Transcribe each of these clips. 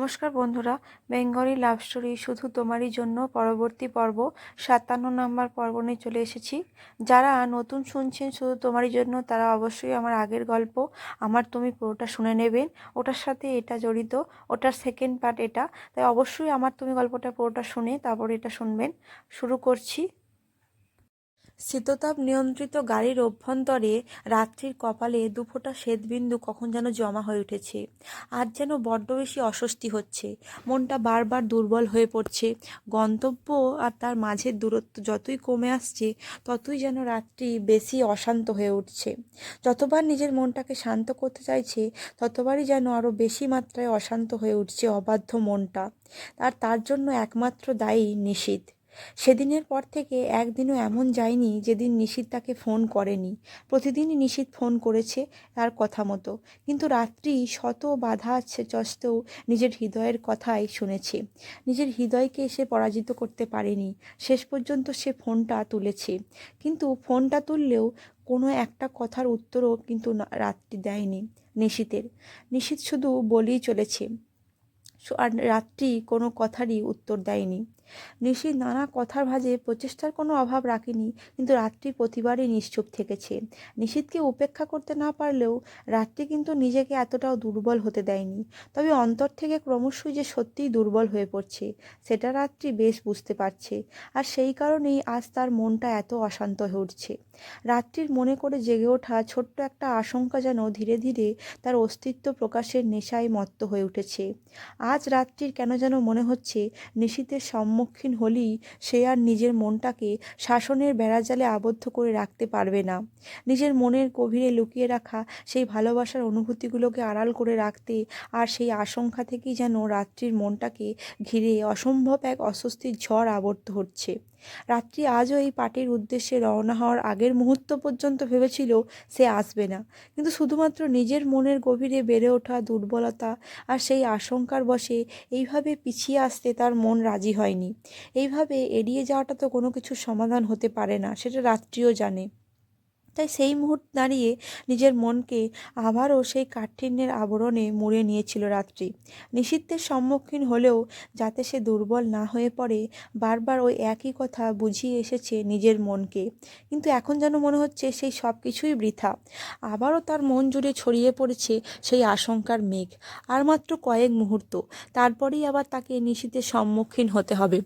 নমস্কার বন্ধুরা, Bengali love story শুধু তোমারই জন্য পরবর্তী পর্ব, সাতান্ন নম্বর পর্ব নিয়ে চলে এসেছি। যারা নতুন শুনছেন শুধু তোমারই জন্য, তারা অবশ্যই আমার আগের গল্প, আমার তুমি পুরোটা শুনে নেবেন। ওটার সাথে এটা জড়িত, ওটার সেকেন্ড পার্ট এটা। তাই অবশ্যই আমার তুমি গল্পটা পুরোটা শুনে তারপর এটা শুনবেন। শুরু করছি। শীততাপ নিয়ন্ত্রিত গাড়ির অভ্যন্তরে রাত্রির কপালে দুফোঁটা শ্বেতবিন্দু কখন যেন জমা হয়ে উঠেছে। আজ যেন বড্ড বেশি অস্বস্তি হচ্ছে। মনটা বারবার দুর্বল হয়ে পড়ছে। গন্তব্য আর তার মাঝের দূরত্ব যতই কমে আসছে, ততই যেন রাত্রি বেশি অশান্ত হয়ে উঠছে। যতবার নিজের মনটাকে শান্ত করতে চাইছে, ততবারই যেন আরও বেশি মাত্রায় অশান্ত হয়ে উঠছে অবাধ্য মনটা। আর তার জন্য একমাত্র দায়ী নিশীথ সেদিনের পর থেকে একদিনও এমন যায়নি যেদিন নিশীত তাকে ফোন করেনি। প্রতিদিনই নিশীত ফোন করেছে তার কথা মতো, কিন্তু রাত্রি শত বাধা আছে চস্তেও নিজের হৃদয়ের কথাই শুনেছে। নিজের হৃদয়কে সে পরাজিত করতে পারেনি। শেষ পর্যন্ত সে ফোনটা তুলেছে। কিন্তু ফোনটা তুললেও কোনো একটা কথার উত্তরও কিন্তু রাত্রি দেয়নি নিশীতের। নিশীত শুধু বলেই চলেছে, আর রাত্রি কোনো কথারই উত্তর দেয়নি। নিশি নানা কথার ভাজে প্রচেষ্টার কোনো অভাব রাখেনি, কিন্তু রাত্রি প্রতিবারই নিশ্চুপ থেকেছে। নিশীথকে উপেক্ষা করতে না পারলেও রাত্রি কিন্তু নিজেকে এতটাও দুর্বল হতে দেয়নি। তবে অন্তর থেকে ক্রমশই যে সত্যিই দুর্বল হয়ে পড়ছে, সেটা রাত্রি বেশ বুঝতে পারছে। আর সেই কারণেই আজ তার মনটা এত অশান্ত হয়ে উঠছে। রাত্রির মনে করে জেগে ওঠা ছোট্ট একটা আশঙ্কা যেন ধীরে ধীরে তার অস্তিত্ব প্রকাশের নেশায় মত্ত হয়ে উঠেছে। আজ রাত্রির কেন যেন মনে হচ্ছে নিশীতের সম্ম সম্মুখীন হলেই সে আর নিজের মনটাকে শাসনের বেড়াজালে আবদ্ধ করে রাখতে পারবে না। নিজের মনের গভীরে লুকিয়ে রাখা সেই ভালোবাসার অনুভূতিগুলোকে আড়াল করে রাখতে আর সেই আশঙ্কা থেকেই যেন রাত্রির মনটাকে ঘিরে অসম্ভব এক অস্বস্তির ঝড় আবর্ত হচ্ছে। রাত্রি আজও এই পার্টির উদ্দেশ্যে রওনা হওয়ার আগের মুহূর্ত পর্যন্ত ভেবেছিল সে আসবে না। কিন্তু শুধুমাত্র নিজের মনের গভীরে বেড়ে ওঠা দুর্বলতা আর সেই আশঙ্কার বসে এইভাবে পিছিয়ে আসতে তার মন রাজি হয়নি। এইভাবে এড়িয়ে যাওয়াটা তো কোনো কিছুর সমাধান হতে পারে না সেটা রাত্রিও জানে। তাই সেই মুহূর্ত দাঁড়িয়ে নিজের মনকে আবারও সেই কাঠিন্যের আবরণে মুড়ে নিয়েছিল রাত্রি। নিষিদ্ধের সম্মুখীন হলেও যাতে সে দুর্বল না হয়ে পড়ে, বারবার ওই একই কথা বুঝিয়ে এসেছে নিজের মনকে। কিন্তু এখন যেন মনে হচ্ছে সেই সব কিছুই বৃথা। আবারও তার মন জুড়ে ছড়িয়ে পড়েছে সেই আশঙ্কার মেঘ। আর মাত্র কয়েক মুহূর্ত, তারপরেই আবার তাকে নিষিদ্ধের সম্মুখীন হতে হবে।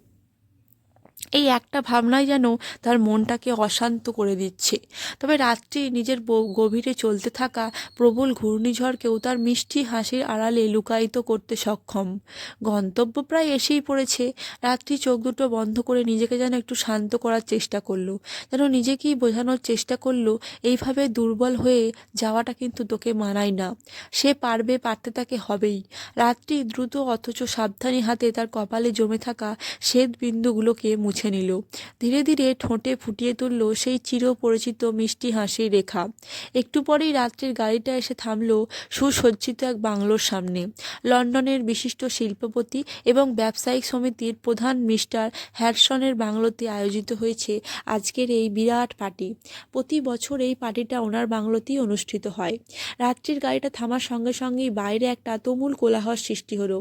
এই একটা ভাবনাই যেন তার মনটাকে অশান্ত করে দিচ্ছে। তবে রাত্রি নিজের গভীরে চলতে থাকা প্রবল ঘূর্ণিঝড়কেও তার মিষ্টি হাসির আড়ালে লুকায়িত করতে সক্ষম। গন্তব্য প্রায় এসেই পড়েছে। রাত্রি চোখ দুটো বন্ধ করে নিজেকে যেন একটু শান্ত করার চেষ্টা করল। যেন নিজেকেই বোঝানোর চেষ্টা করল, এইভাবে দুর্বল হয়ে যাওয়াটা কিন্তু তোকে মানায় না। সে পারবে, পারতে তাকে হবেই। রাত্রি দ্রুত অথচ সাবধানী হাতে তার কপালে জমে থাকা শ্বেত বিন্দুগুলোকে মুছে নিল। ধীরে ধীরে ঠোঁটে ফুটিয়ে তুলল সেই চিরপরিচিত মিষ্টি হাসির রেখা। একটু পরেই রাত্রির গাড়িটা এসে থামল সুসজ্জিত এক বাংলোর সামনে। লন্ডনের বিশিষ্ট শিল্পপতি এবং ব্যবসায়িক সমিতির প্রধান মিস্টার হ্যাডসনের বাংলোতে আয়োজিত হয়েছে আজকের এই বিরাট পার্টি। প্রতি বছর এই পার্টিটা ওনার বাংলোতেই অনুষ্ঠিত হয়। রাত্রির গাড়িটা থামার সঙ্গে সঙ্গেই বাইরে একটা তুমুল কোলাহল সৃষ্টি হলো।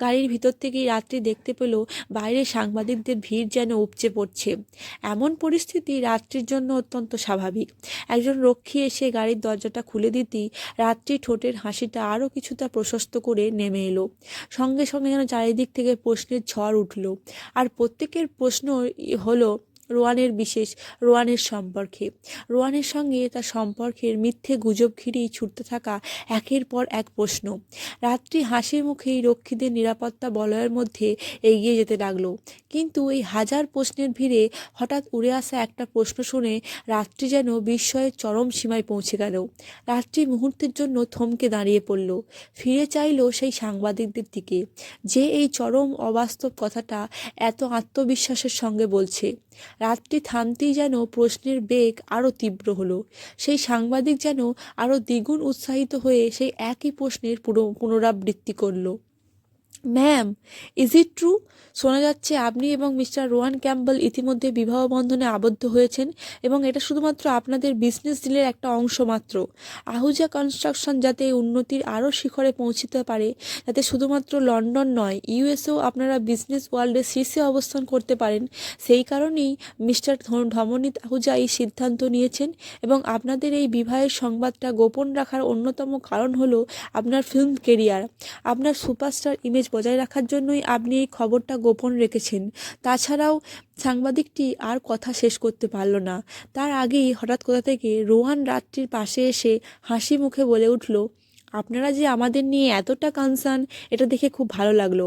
গাড়ির ভিতর থেকেই রাত্রি দেখতে পেল বাইরে সাংবাদিকদের ভিড় উপচে পড়ছে। এমন পরিস্থিতি রাত্রির জন্য অত্যন্ত স্বাভাবিক। একজন রক্ষী এসে গাড়ির দরজাটা খুলে দিতেই রাত্রি ঠোঁটের হাসিটা আরও কিছুটা প্রশস্ত করে নেমে এলো। সঙ্গে সঙ্গে যেন চারিদিক থেকে প্রশ্নের ঝড় উঠল। আর প্রত্যেকের প্রশ্ন হলো রোয়ানের বিশেষ, রোয়ানের সম্পর্কে। রোয়ানের সঙ্গে তার সম্পর্কের মিথ্যে গুজব ঘিরেই ছুটতে থাকা একের পর এক প্রশ্ন। রাত্রি হাসির মুখেই রক্ষীদের নিরাপত্তা বলয়ের মধ্যে এগিয়ে যেতে লাগল। কিন্তু এই হাজার প্রশ্নের ভিড়ে হঠাৎ উড়ে আসা একটা প্রশ্ন শুনে রাত্রি যেন বিস্ময়ের চরম সীমায় পৌঁছে গেল। রাত্রি মুহূর্তের জন্য থমকে দাঁড়িয়ে পড়ল। ফিরে চাইল সেই সাংবাদিকদের দিকে। যে এই চরম অবাস্তব কথাটা এত আত্মবিশ্বাসের সঙ্গে বলছে। রাতটি থামতেই যেন প্রশ্নের বেগ আরও তীব্র হলো। সেই সাংবাদিক যেন আরও দ্বিগুণ উৎসাহিত হয়ে সেই একই প্রশ্নের পুরো পুনরাবৃত্তি করল। ম্যাম ইজ ইট ট্রু শোনা যাচ্ছে আপনি এবং মিস্টার রোয়ান ক্যাম্পবেল ইতিমধ্যে বিবাহ বন্ধনে আবদ্ধ হয়েছেন এবং এটা শুধুমাত্র আপনাদের বিজনেস ডিলের একটা অংশ মাত্র। আহুজা কনস্ট্রাকশন যাতে উন্নতির আরও শিখরে পৌঁছতে পারে যাতে শুধুমাত্র লন্ডন নয় ইউএসও আপনারা বিজনেস ওয়ার্ল্ডে শীর্ষে অবস্থান করতে পারেন। সেই কারণেই মিস্টার ধমনীত আহুজা এই সিদ্ধান্ত নিয়েছেন এবং আপনাদের এই বিবাহের সংবাদটা গোপন রাখার অন্যতম কারণ হলো আপনার ফিল্ম কেরিয়ার আপনার সুপারস্টার ইমেজ বজায় রাখার জন্যই আপনি এই খবরটা গোপন রেখেছেন। তাছাড়াও সাংবাদিকটি আর কথা শেষ করতে পারল না। তার আগেই হঠাৎ কোথা থেকে রোহান রাত্রির পাশে এসে হাসি মুখে বলে উঠল, আপনারা যে আমাদের নিয়ে এতটা কনসার্ন এটা দেখে খুব ভালো লাগল।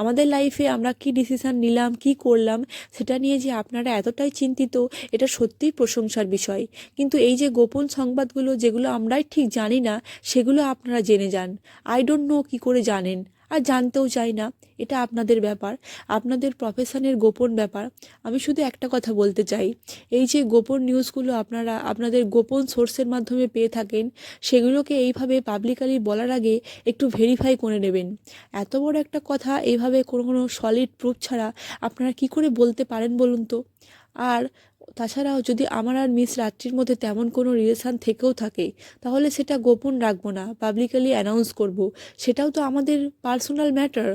আমাদের লাইফে আমরা কি ডিসিশন নিলাম, কি করলাম, সেটা নিয়ে যে আপনারা এতটাই চিন্তিত, এটা সত্যিই প্রশংসার বিষয়। কিন্তু এই যে গোপন সংবাদগুলো, যেগুলো আমরাই ঠিক জানি না, সেগুলো আপনারা জেনে যান। আই ডোন্ট নো কী করে জানেন। আর জানতেও চাই না, এটা আপনাদের ব্যাপার। আপনাদের প্রফেশনের গোপন ব্যাপার। আমি শুধু একটা কথা বলতে চাই। এই যে গোপন নিউজগুলো আপনারা, আপনাদের গোপন সোর্সের মাধ্যমে পেয়ে থাকেন, সেগুলোকে এইভাবে পাবলিকালি বলার আগে একটু ভেরিফাই করে নেবেন। এত বড় একটা কথা, এইভাবে কোনো কোনো সলিড প্রুফ ছাড়া আপনারা কি করে বলতে পারেন বলুন তো? আর তাছাড়াও যদি আমার আর মিস রাত্রির মধ্যে তেমন কোনো রিলেশান থেকেও থাকে, তাহলে সেটা গোপন রাখব না পাবলিকালি অ্যানাউন্স করব। সেটাও তো আমাদের পার্সোনাল ম্যাটার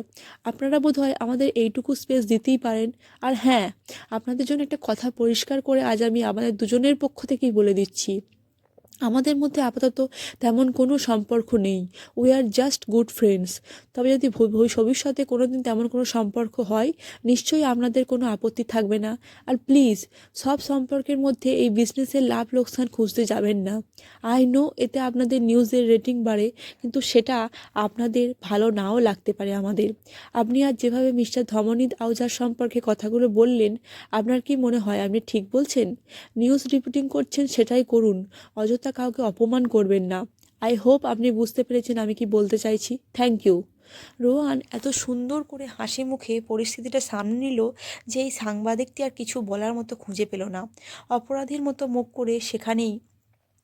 আপনারা বোধহয় আমাদের এইটুকু স্পেস দিতেই পারেন। আর হ্যাঁ আপনাদের জন্য একটা কথা পরিষ্কার করে আজ আমি আমাদের দুজনের পক্ষ থেকেই বলে দিচ্ছি। আমাদের মধ্যে আপাতত তেমন কোনো সম্পর্ক নেই। We are just good friends তবে যদি ভব- ভবিষ্য- ভবিষ্যতে কোনো দিন তেমন কোনো সম্পর্ক হয়, নিশ্চয়ই আপনাদের কোনো আপত্তি থাকবে না। আর প্লিজ সব সম্পর্কের মধ্যে এই বিজনেসের লাভ লোকসান খুঁজতে যাবেন না। আই নো এতে আপনাদের নিউজের রেটিং বাড়ে, কিন্তু সেটা আপনাদের ভালো নাও লাগতে পারে আমাদের। আপনি আজ যেভাবে মিস্টার ধমনীত আউজার সম্পর্কে কথাগুলো বললেন, আপনার কি মনে হয় আপনি ঠিক বলছেন? নিউজ রিপোর্টিং করছেন সেটাই করুন। অযথা কাউকে অপমান করবেন না। আই হোপ আপনি বুঝতে পেরেছেন আমি কি বলতে চাইছি। থ্যাংক ইউ রোহান এত সুন্দর করে হাসি মুখে পরিস্থিতিটা সামনে নিল যে এই সাংবাদিকটি আর কিছু বলার মতো খুঁজে পেল না। অপরাধীর মতো মুখ করে সেখানেই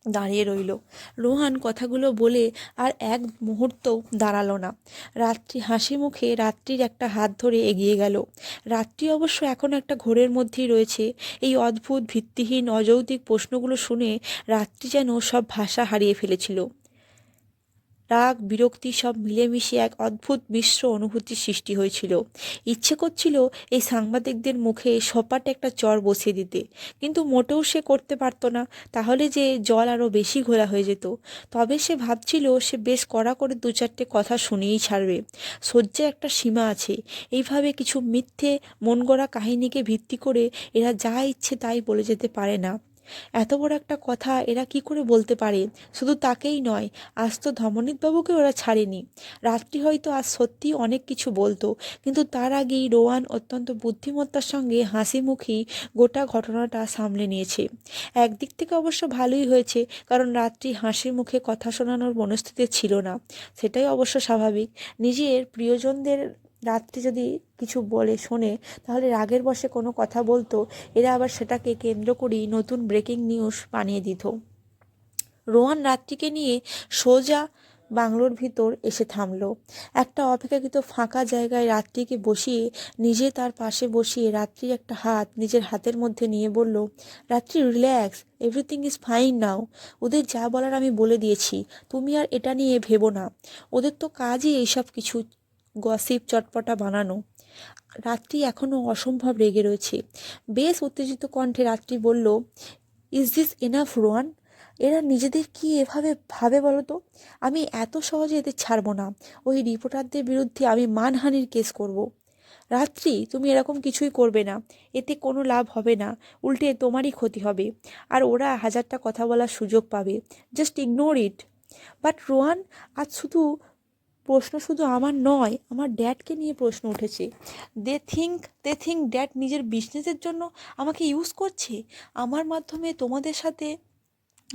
দাঁড়িয়ে রইল। রোহান কথাগুলো বলে আর এক মুহূর্তও দাঁড়াল না। রাত্রি, হাসি মুখে রাত্রির একটা হাত ধরে এগিয়ে গেল। রাত্রি অবশ্য এখন একটা ঘোরের মধ্যেই রয়েছে। এই অদ্ভুত, ভিত্তিহীন, অযৌক্তিক প্রশ্নগুলো শুনে রাত্রি যেন সব ভাষা হারিয়ে ফেলেছিল। রাগ, বিরক্তি সব মিলেমিশে এক অদ্ভুত মিশ্র অনুভূতির সৃষ্টি হয়েছিল। ইচ্ছে করছিল এই সাংবাদিকদের মুখে সপাটে একটা চর বসিয়ে দিতে। কিন্তু মোটেও সে করতে পারতো না। তাহলে যে জল আরও বেশি ঘোলা হয়ে যেত। তবে সে ভাবছিল সে বেশ কড়া করে দু চারটে কথা শুনিয়েই ছাড়বে। সহ্যের একটা সীমা আছে। এইভাবে কিছু মিথ্যে মন গড়া কাহিনীকে ভিত্তি করে এরা যা ইচ্ছে তাই বলে যেতে পারে না। এত বড় একটা কথা এরা কি করে বলতে পারে? শুধু তাকেই নয়, আজ তো ধমনীতবাবুকে ওরা ছাড়েনি। রাত্রি হয়তো আজ সত্যিই অনেক কিছু বলতো, কিন্তু তার আগেই রোয়ান অত্যন্ত বুদ্ধিমত্তার সঙ্গে হাসি মুখেই গোটা ঘটনাটা সামলে নিয়েছে। একদিক থেকে অবশ্য ভালোই হয়েছে, কারণ রাত্রি হাসি মুখে কথা শোনানোর মনস্থিতি ছিল না। সেটাই অবশ্য স্বাভাবিক। নিজের প্রিয়জনদের রাত্রি যদি কিছু বলে, শোনে, তাহলে রাগের বশে কোনো কথা বলতো। এরা আবার সেটাকে কেন্দ্র করেই নতুন ব্রেকিং নিউজ বানিয়ে দিত। রোহান রাত্রিকে নিয়ে সোজা বাংলোর ভিতর এসে থামলো। একটা অপেক্ষাকৃত ফাঁকা জায়গায় রাত্রিকে বসিয়ে নিজে তার পাশে বসিয়ে রাত্রি একটা হাত নিজের হাতের মধ্যে নিয়ে বলল, Ratri relax everything is fine now ওদের যা বলার আমি বলে দিয়েছি। তুমি আর এটা নিয়ে ভেবো না। ওদের তো কাজই এইসব কিছু গসিপ চটপটা বানানো। রাত্রি এখনও অসম্ভব রেগে রয়েছে। বেশ উত্তেজিত কণ্ঠে রাত্রি বলল ইজ দিস এনাফ রোয়ান এরা নিজেদের কি এভাবে ভাবে বলো তো? আমি এত সহজে এদের ছাড়বো না। ওই রিপোর্টারদের বিরুদ্ধে আমি মানহানির কেস করব। রাত্রি, তুমি এরকম কিছুই করবে না। এতে কোনো লাভ হবে না। উল্টে তোমারই ক্ষতি হবে। আর ওরা হাজারটা কথা বলার সুযোগ পাবে। Just ignore it but Rohan আজ শুধু প্রশ্ন শুধু আমার নয়, আমার ড্যাডকে নিয়ে প্রশ্ন উঠেছে। They think they think dad নিজের বিজনেসের জন্য আমাকে ইউজ করছে? আমার মাধ্যমে তোমাদের সাথে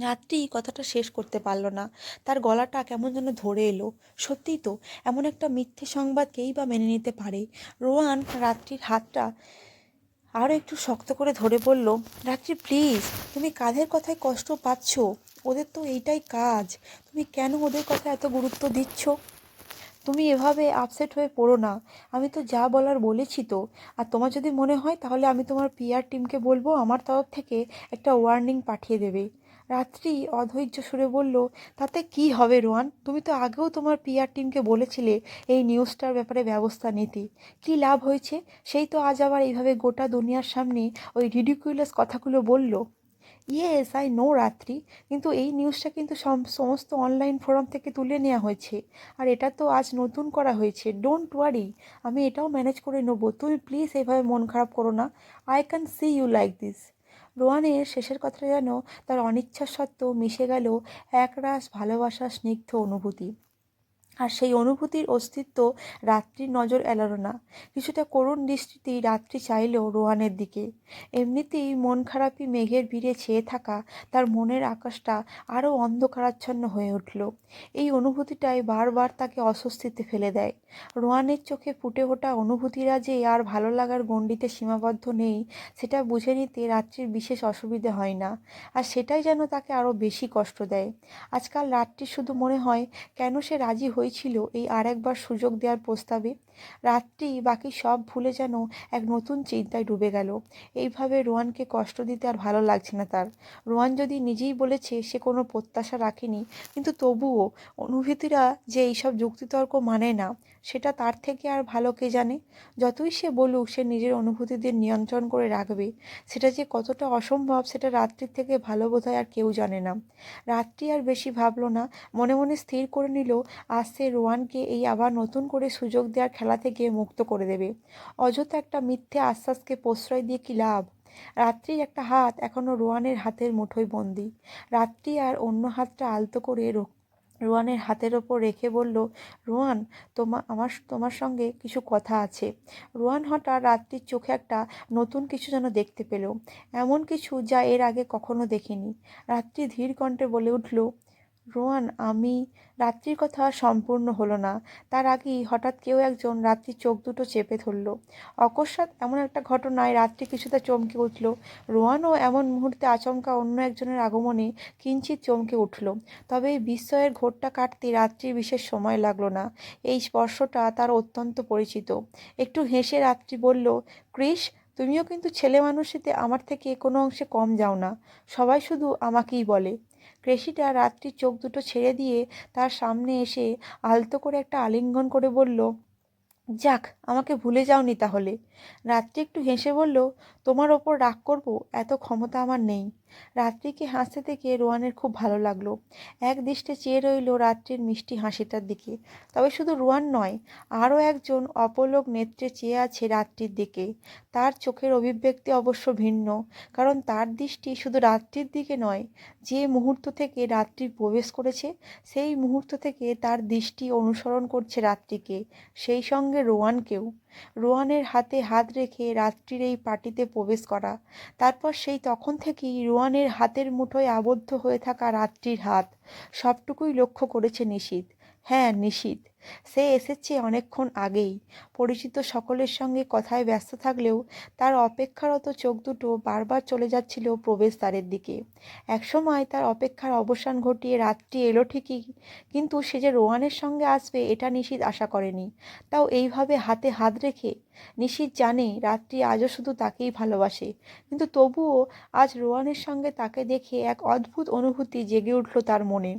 রাত্রি কথাটা শেষ করতে পারল না। তার গলাটা কেমন যেন ধরে এলো। সত্যিই তো, এমন একটা মিথ্যে সংবাদ কেই বা মেনে নিতে পারে। রোয়ান রাত্রির হাতটা আরও একটু শক্ত করে ধরে বলল, রাত্রি, প্লিজ, তুমি কাঁধের কথায় কষ্ট পাচ্ছ। ওদের তো এইটাই কাজ। তুমি কেন ওদের কথা এত গুরুত্ব দিচ্ছ? তুমি এভাবে আপসেট হয়ে পড়ো না। আমি তো যা বলার বলেছি তো। আর তোমার যদি মনে হয়, তাহলে আমি তোমার পিআর টিমকে বলব, আমার তরফ থেকে একটা ওয়ার্নিং পাঠিয়ে দেবে। রাত্রি অধৈর্য সুরে বলল, তাতে কি হবে রোয়ান? তুমি তো আগেও তোমার পিআর টিমকে বলেছিলে এই নিউজটার ব্যাপারে ব্যবস্থা নিতে। কী লাভ হয়েছে? সেই তো আজ আবার এইভাবে গোটা দুনিয়ার সামনে ওই রিডিকুলাস কথাগুলো বলল। ইয়েস আই নো রাত্রি কিন্তু এই নিউজটা কিন্তু সম- সমস্ত অনলাইন ফোরাম থেকে তুলে নেওয়া হয়েছে। আর এটা তো আজ নতুন করা হয়েছে। ডোন্ট ওয়ারি আমি এটাও ম্যানেজ করে নেব। তুমি প্লিজ এভাবে মন খারাপ করো না। I can see you like this রোয়ানের শেষের কথাটা যেন তার অনিচ্ছা সত্ত্বেও মিশে গেল একরাশ ভালোবাসা স্নিগ্ধ অনুভূতি। আর সেই অনুভূতির অস্তিত্ব রাত্রির নজর এড়ালো না। কিছুটা করুণ দৃষ্টিতেই রাত্রি চাইল রোহানের দিকে। এমনিতেই মন খারাপি মেঘের ভিড়ে ছেয়ে থাকা তার মনের আকাশটা আরও অন্ধকারাচ্ছন্ন হয়ে উঠল। এই অনুভূতিটাই বারবার তাকে অস্বস্তিতে ফেলে দেয়। রোহানের চোখে ফুটে ওঠা অনুভূতিরা যে আর ভালো লাগার গণ্ডিতে সীমাবদ্ধ নেই, সেটা বুঝে নিতে রাত্রির বিশেষ অসুবিধে হয় না। আর সেটাই যেন তাকে আরও বেশি কষ্ট দেয়। আজকাল রাত্রি শুধু মনে হয় কেন সে রাজি হয়েছিল এই আর একবার সুযোগ দেওয়ার প্রস্তাবে রাত্রি, বাকি সব ভুলে যেন এক নতুন চিন্তায় ডুবে গেল। এইভাবে রোয়ানকে কষ্ট দিতে আর ভালো লাগছে না তার। রোয়ান যদি নিজেই বলেছে, সে কোনো প্রত্যাশা রাখেনি। কিন্তু তবুও অনুভূতিরা যে এইসব যুক্তিতর্ক মানে না, সেটা তার থেকে আর ভালো কে জানে? যতই সে বলুক, সে নিজের অনুভূতিদের নিয়ন্ত্রণ করে রাখবে। সেটা যে কতটা অসম্ভব, সেটা রাত্রির থেকে ভালো বোধহয় আর কেউ জানে না। রাত্রি আর বেশি ভাবলো না, মনে মনে স্থির করে নিল, আজ সে রোয়ানকে এই আবার নতুন করে সুযোগ দেওয়ার খেলা থেকে মুক্ত করে দেবে। অযথা একটা মিথ্যে আশ্বাসকে প্রশ্রয় দিয়ে কি লাভ? রাত্রির একটা হাত এখনও রোয়ানের হাতের মুঠোয় বন্দি। রাত্রি আর অন্য হাতটা আলতো করে রোয়ানের হাতের ওপর রেখে বলল, রোয়ান, তোমা, আমার তোমার সঙ্গে কিছু কথা আছে। রোয়ান হঠাৎ রাত্রির চোখে একটা নতুন কিছু যেন দেখতে পেল। এমন কিছু যা এর আগে কখনো দেখিনি। রাত্রি ধীর কণ্ঠে বলে উঠল রোয়ান আমি রাত্রির কথা সম্পূর্ণ হলো না। তার আগেই হঠাৎ কেউ একজন রাত্রির চোখ দুটো চেপে ধরল। অকস্মাৎ এমন একটা ঘটনায় রাত্রি কিছুটা চমকে উঠল। রোয়ানও এমন মুহূর্তে আচমকা অন্য একজনের আগমনে কিঞ্চিত চমকে উঠল। তবে এই বিস্ময়ের ঘোরটা কাটতে রাত্রির বিশেষ সময় লাগল না। এই স্পর্শটা তার অত্যন্ত পরিচিত। একটু হেসে রাত্রি বলল ক্রিস তুমিও কিন্তু ছেলে মানুষেতে আমার থেকে কোনো অংশে কম যাও না। সবাই শুধু আমাকেই বলে। ক্রেসিটা রাত্রির চোখ দুটো ছেড়ে দিয়ে তার সামনে এসে আলতো করে একটা আলিঙ্গন করে বলল, যাক, আমাকে ভুলে যাওনি তাহলে। রাত্রি একটু হেসে বলল তোমার ওপর রাগ করব, এত ক্ষমতা আমার নেই। রাত্রিকে হাসতে থেকে রোয়ানের খুব ভালো লাগল। এক দৃষ্টে চেয়ে রইল রাত্রির মিষ্টি হাসিটার দিকে। তবে শুধু রোয়ান নয়, আরও একজন অপলোক নেত্রে চেয়ে আছে রাত্রির দিকে। তার চোখের অভিব্যক্তি অবশ্য ভিন্ন, কারণ তার দৃষ্টি শুধু রাত্রির দিকে নয়, যে মুহূর্ত থেকে রাত্রি প্রবেশ করেছে, সেই মুহূর্ত থেকে তার দৃষ্টি অনুসরণ করছে রাত্রিকে, সেই সঙ্গে রোয়ানকেও। রোয়ানের হাতে হাত রেখে রাত্রির এই পার্টিতে প্রবেশ করা। তারপর সেই তখন থেকেই রোয়ানের হাতের মুঠোয় আবদ্ধ হয়ে থাকা রাত্রির হাত। সবটুকুই লক্ষ্য করেছে নিশীত। হ্যাঁ নিশীত। সে এসেছে অনেকক্ষণ আগেই। পরিচিত সকলের সঙ্গে কথায় ব্যস্ত থাকলেও তার অপেক্ষারত চোখ দুটো বারবার চলে যাচ্ছিল প্রবেশদ্বারের দিকে। একসময় তার অপেক্ষার অবসান ঘটিয়ে রাত্রি এলো ঠিকই, কিন্তু সে যে রোহানের সঙ্গে আসবে এটা নিশীত আশা করেনি। তাও এইভাবে হাতে হাত রেখে নিশীত জানে রাত্রি আজও শুধু তাকেই ভালোবাসে, কিন্তু তবুও আজ রোহানের সঙ্গে তাকে দেখে এক অদ্ভুত অনুভূতি জেগে উঠল তার মনে।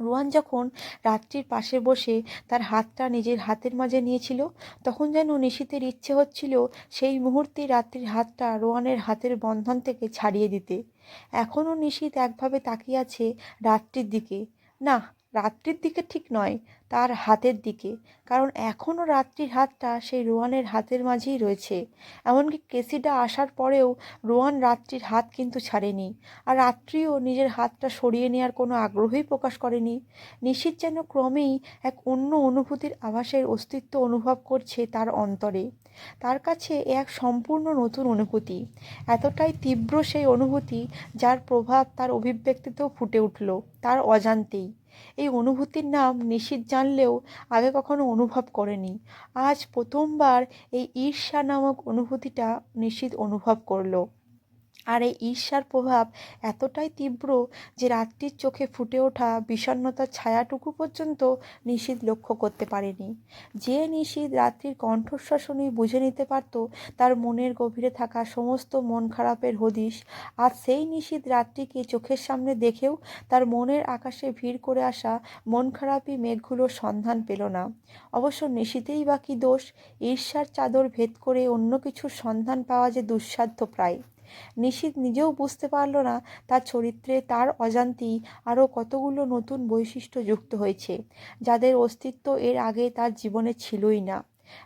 রোয়ান যখন রাত্রির পাশে বসে তার হাতটা নিজের হাতের মাঝে নিয়েছিল, তখন যেন নিশীতের ইচ্ছে হচ্ছিল সেই মুহূর্তে রাত্রির হাতটা রোয়ানের হাতের বন্ধন থেকে ছাড়িয়ে দিতে। এখনও নিশীত একভাবে তাকিয়ে আছে রাত্রির দিকে। না, রাত্রির দিকে ঠিক নয়। তার হাতের দিকে, কারণ এখনও রাত্রির হাতটা সেই রোয়ানের হাতের মাঝেই রয়েছে। এমনকি কেসিডা আসার পরেও রোয়ান রাত্রির হাত কিন্তু ছাড়েনি। আর রাত্রিও নিজের হাতটা সরিয়ে নেওয়ার কোনো আগ্রহই প্রকাশ করেনি। নিশ্চিত যেন ক্রমেই এক অন্য অনুভূতির আভাসের অস্তিত্ব অনুভব করছে তার অন্তরে। তার কাছে এক সম্পূর্ণ নতুন অনুভূতি। এতটাই তীব্র সেই অনুভূতি যার প্রভাব তার অভিব্যক্তিতেও ফুটে উঠল, তার অজান্তেই। এই অনুভূতির নাম নিশ্চিত জানলেও আগে কখনো অনুভব করেনি। আজ প্রথমবার এই ঈর্ষা নামক অনুভূতিটা নিশ্চিত অনুভব করল। আর এই ঈর্ষার প্রভাব এতটাই তীব্র যে রাত্রির চোখে ফুটে ওঠা বিষণ্ণতার ছায়াটুকু পর্যন্ত নিশীথ লক্ষ্য করতে পারেনি। যে নিশীথ রাত্রির কণ্ঠস্বর শুনেই বুঝে নিতে পারত, তার মনের গভীরে থাকা সমস্ত মন খারাপের হদিশ। আর সেই নিশীথ রাত্রিকে চোখের সামনে দেখেও তার মনের আকাশে ভিড় করে আসা মন খারাপই মেঘগুলোর সন্ধান পেল না। অবশ্য নিশীতেই বা কী দোষ? ঈর্ষার চাদর ভেদ করে অন্য কিছুর সন্ধান পাওয়া যে দুঃসাধ্য প্রায়। নিশীথ নিজেও বুঝতে পারল না তার চরিত্রে তার অজান্তেই আরও কতগুলো নতুন বৈশিষ্ট্য যুক্ত হয়েছে, যাদের অস্তিত্ব এর আগে তার জীবনে ছিলই না।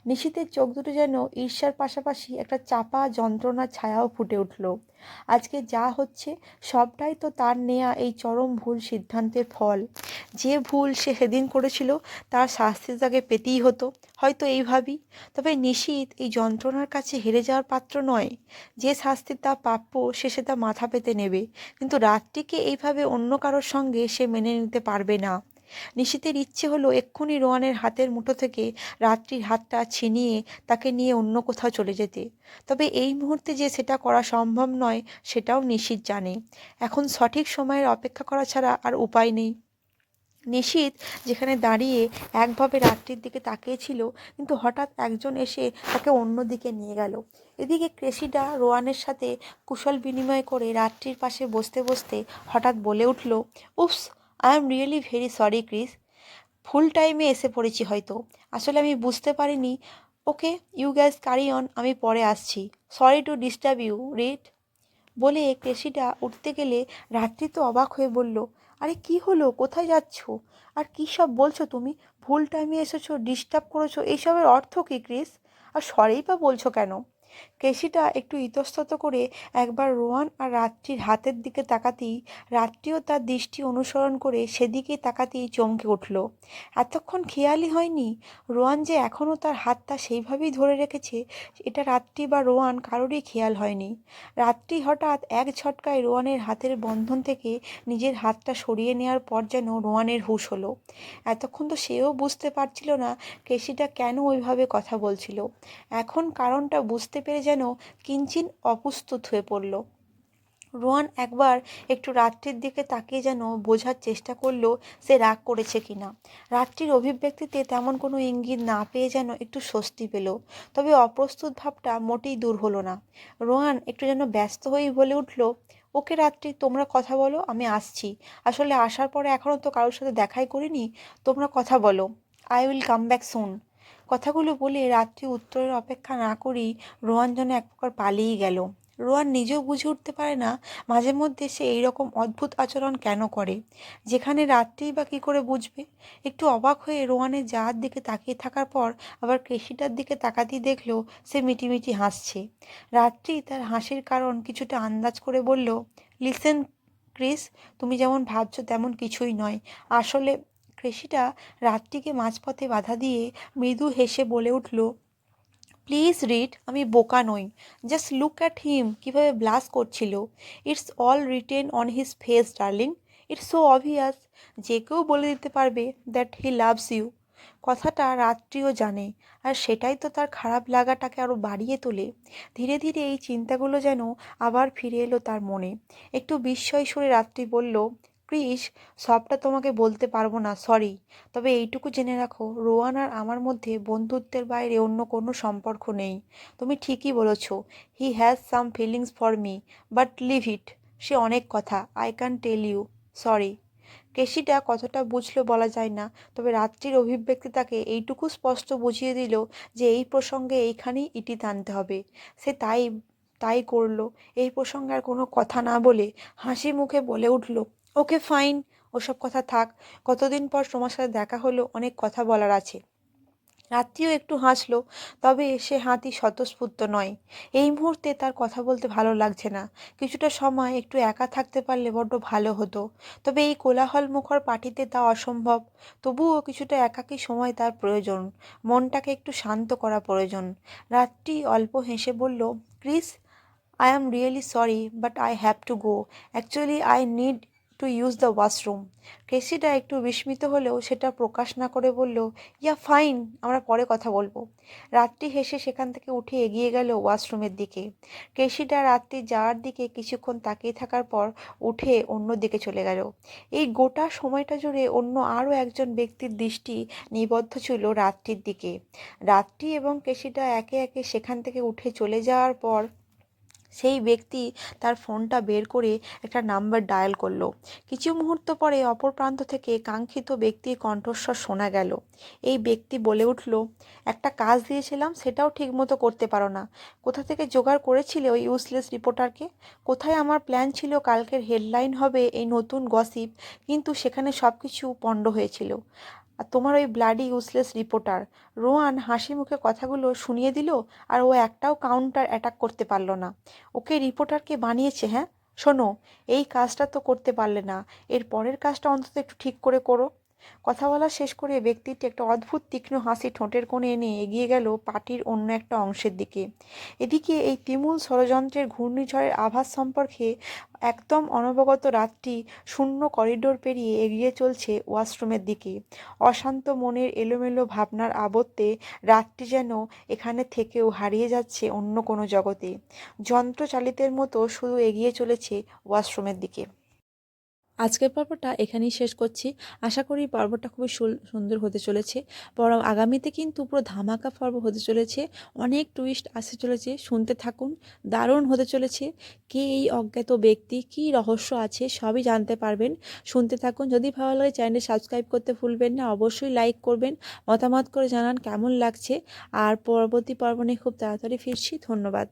নিশীথের চোখ দুটো যেন ঈর্ষার পাশাপাশি একটা চাপা যন্ত্রণার ছায়াও ফুটে উঠল। আজকে যা হচ্ছে, সবটাই তো তার নেয়া এই চরম ভুল সিদ্ধান্তের ফল। যে ভুল সে সেদিন করেছিল, তার শাস্তি তাকে পেতেই হতো। হয়তো এইভাবেই তবে নিশীথ এই যন্ত্রণার কাছে হেরে যাওয়ার পাত্র নয়। যে শাস্তি তা প্রাপ্য, সে সে তা মাথা পেতে নেবে। কিন্তু রাতটিকে এইভাবে অন্য কারোর সঙ্গে সে মেনে নিতে পারবে না। নিশীতের ইচ্ছে হলো এক্ষুনি রোয়ানের হাতের মুঠো থেকে রাত্রির হাতটা ছিনিয়ে তাকে নিয়ে অন্য কোথাও চলে যেতে। তবে এই মুহূর্তে যে সেটা করা সম্ভব নয়, সেটাও নিশীত জানে। এখন সঠিক সময়ের অপেক্ষা করা ছাড়া আর উপায় নেই। নিশীত যেখানে দাঁড়িয়ে একভাবে রাত্রির দিকে তাকিয়েছিল, কিন্তু হঠাৎ একজন এসে তাকে অন্য দিকে নিয়ে গেল। এদিকে ক্রেসিডা রোয়ানের সাথে কুশল বিনিময় করে রাত্রির পাশে বসতে বসতে হঠাৎ বলে উঠল, oops I am really very sorry Chris ফুল টাইমে এসে পড়েছি হয়তো। আসলে আমি বুঝতে পারিনি। Okay you guys carry on আমি পরে আসছি। সরি টু ডিস্টার্ব ইউ রিড বলে কেশিটা উঠতে গেলে রাত্রি তো অবাক হয়ে বলল, আরে কি হলো? কোথায় যাচ্ছ? আর কী সব বলছো তুমি? ভুল টাইমে এসেছ ডিস্টার্ব করেছ, এইসবের অর্থ কী ক্রিস আর সরেই বা বলছো কেন? কেসিটা একটু ইতস্তত করে একবার রোয়ান আর রাত্রির হাতের দিকে তাকাতেই রাত্রিও তার দৃষ্টি অনুসরণ করে সেদিকে তাকাতেই চমকে উঠল। এতক্ষণ খেয়ালই হয়নি রোয়ান যে এখনও তার হাতটা সেইভাবেই ধরে রেখেছে, এটা রাত্রি বা রোয়ান কারোরই খেয়াল হয়নি। রাত্রি হঠাৎ এক ঝটকায় রোয়ানের হাতের বন্ধন থেকে নিজের হাতটা সরিয়ে নেওয়ার পর যেন রোয়ানের হুঁশ হলো। এতক্ষণ তো সেও বুঝতে পারছিল না কেশিটা কেন ওইভাবে কথা বলছিল। এখন কারণটা বুঝতে পেরে যেন কিঞ্চিন অপ্রস্তুত হয়ে পড়ল। রোয়ান একবার একটু রাত্রির দিকে তাকিয়ে যেন বোঝার চেষ্টা করল সে রাগ করেছে কিনা। রাত্রির অভিব্যক্তিতে তেমন কোনো ইঙ্গিত না পেয়ে যেন একটু স্বস্তি পেল। তবে অপ্রস্তুত ভাবটা মোটেই দূর হলো না। রোহান একটু যেন ব্যস্ত হয়েই বলে উঠল, ওকে রাত্রি, তোমরা কথা বলো, আমি আসছি। আসলে আসার পরে এখনও তো কারোর সাথে দেখাই করিনি, তোমরা কথা বলো। I will come back soon. কথাগুলো বলে রাত্রি উত্তরের অপেক্ষা না করেই রোহান যেন এক প্রকার পালিয়ে গেল। রোহান নিজেও বুঝে উঠতে পারে না মাঝে মধ্যে সে এইরকম অদ্ভুত আচরণ কেন করে। যেখানে রাত্রিই বা কী করে বুঝবে? একটু অবাক হয়ে রোহানের যাওয়ার দিকে তাকিয়ে থাকার পর আবার কেশিটার দিকে তাকাতেই দেখল সে মিটিমিটি হাসছে। রাত্রি তার হাসির কারণ কিছুটা আন্দাজ করে বলল লিসেন ক্রিস তুমি যেমন ভাবছ তেমন কিছুই নয়। আসলে কৃষিটা রাতটিকে মাঝপথে বাধা দিয়ে মৃদু হেসে বলে উঠল প্লিজ রিড আমি বোকা নই। জাস্ট লুক অ্যাট হিম কীভাবে ব্লাস করছিল। It's all written on his face darling it's so obvious যে কেউ বলে দিতে পারবে দ্যাট হি লাভস ইউ কথাটা রাত্রিও জানে, আর সেটাই তো তার খারাপ লাগাটাকে আরও বাড়িয়ে তোলে। ধীরে ধীরে এই চিন্তাগুলো যেন আবার ফিরে এলো তার মনে। একটু বিস্ময় সুরে রাত্রি বলল ক্রিস সবটা তোমাকে বলতে পারব না সরি তবে এইটুকু জেনে রাখো, রোয়ান আর আমার মধ্যে বন্ধুত্বের বাইরে অন্য কোনো সম্পর্ক নেই। তুমি ঠিকই বলেছ he has some feelings for me but leave it সে অনেক কথা I can tell you sorry কেশিটা কতটা বুঝলো বলা যায় না, তবে রাত্রির অভিব্যক্তি তাকে এইটুকু স্পষ্ট বুঝিয়ে দিল যে এই প্রসঙ্গে এইখানেই ইটি টানতে হবে। সে তাই তাই করল। এই প্রসঙ্গে আর কোনো কথা না বলে হাসি মুখে বলে উঠল ওকে ফাইন, ওসব কথা থাক। কতদিন পর তোমার সাথে দেখা হলো, অনেক কথা বলার আছে। রাত্রিও একটু হাসলো, তবে সে হাতি স্বতঃস্ফূর্ত নয়। এই মুহূর্তে তার কথা বলতে ভালো লাগছে না। কিছুটা সময় একটু একা থাকতে পারলে বড্ড ভালো হতো। তবে এই কোলাহল মুখর পার্টিতে তা অসম্ভব। তবুও কিছুটা একাকী সময় তার প্রয়োজন। মনটাকে একটু শান্ত করা প্রয়োজন। রাত্রি অল্প হেসে বলল, Chris, I am really sorry, but I have to go. Actually I need to use the washroom Cressida একটু বিস্মিত হলেও সেটা প্রকাশ না করে বলল, ইয়া, ফাইন, আমরা পরে কথা বলব। রাত্রি হেসে সেখান থেকে উঠে এগিয়ে গেল ওয়াশরুমের দিকে। ক্রেসিডা রাত্রি যাওয়ার দিকে কিছুক্ষণ তাকিয়ে থাকার পর উঠে অন্য দিকে চলে গেল। এই গোটা সময়টা জুড়ে অন্য আরও একজন ব্যক্তির দৃষ্টি নিবদ্ধ ছিল রাত্রির দিকে। রাত্রি এবং কেশিটা একে একে সেখান থেকে উঠে চলে যাওয়ার পর সেই ব্যক্তি তার ফোনটা বের করে একটা নাম্বার ডায়াল করল। কিছু মুহূর্ত পরে অপর প্রান্ত থেকে কাঙ্ক্ষিত ব্যক্তির কণ্ঠস্বর শোনা গেল। এই ব্যক্তি বলে উঠল, একটা কাজ দিয়েছিলাম, সেটাও ঠিকমতো করতে পারো না। কোথা থেকে জোগাড় করেছিলে ওই ইউজলেস রিপোর্টারকে কোথায় আমার প্ল্যান ছিল কালকের হেডলাইন হবে এই নতুন গসিপ কিন্তু সেখানে সব কিছু পণ্ড হয়েছিল। আর তোমার ওই ব্লাডি ইউজলেস রিপোর্টার রোয়ান হাসি মুখে কথাগুলো শুনিয়ে দিল আর ও একটাও কাউন্টার অ্যাটাক করতে পারল না। ওকে রিপোর্টারকে বানিয়েছে হ্যাঁ? শোনো, এই কাজটা তো করতে পারলে না। এর পরের কাজটা অন্তত একটু ঠিক করে করো। কথা বলা শেষ করে ব্যক্তিটি একটা অদ্ভুত তীক্ষ্ণ হাসি ঠোঁটের কোণে এনে এগিয়ে গেল পার্টির অন্য একটা অংশের দিকে। এদিকে এই তিমুল ষড়যন্ত্রের ঘূর্ণিঝড়ের আভাস সম্পর্কে একদম অনবগত রাতটি শূন্য করিডোর পেরিয়ে এগিয়ে চলছে ওয়াশরুমের দিকে। অশান্ত মনের এলোমেলো ভাবনার আবর্তে রাতটি যেন এখানে থেকেও হারিয়ে যাচ্ছে অন্য কোনো জগতে। যন্ত্রচালিতের মতো শুধু এগিয়ে চলেছে ওয়াশরুমের দিকে। আজকের পর্বটা এখানেই শেষ করছি। আশা করি পর্বটা খুবই সুন্দর হতে চলেছে। পর আগামীতে কিন্তু পুরো ধামাকা পর্ব হতে চলেছে। অনেক টুইস্ট আসতে চলেছে। শুনতে থাকুন। দারুণ হতে চলেছে। কে এই অজ্ঞাত ব্যক্তি? কী রহস্য আছে? সবই জানতে পারবেন। শুনতে থাকুন। যদি ভালো লাগে চ্যানেল সাবস্ক্রাইব করতে ভুলবেন না, অবশ্যই লাইক করবেন। মতামত করে জানান কেমন লাগছে। আর পরবর্তী পর্ব নিয়ে খুব তাড়াতাড়ি ফিরছি। ধন্যবাদ।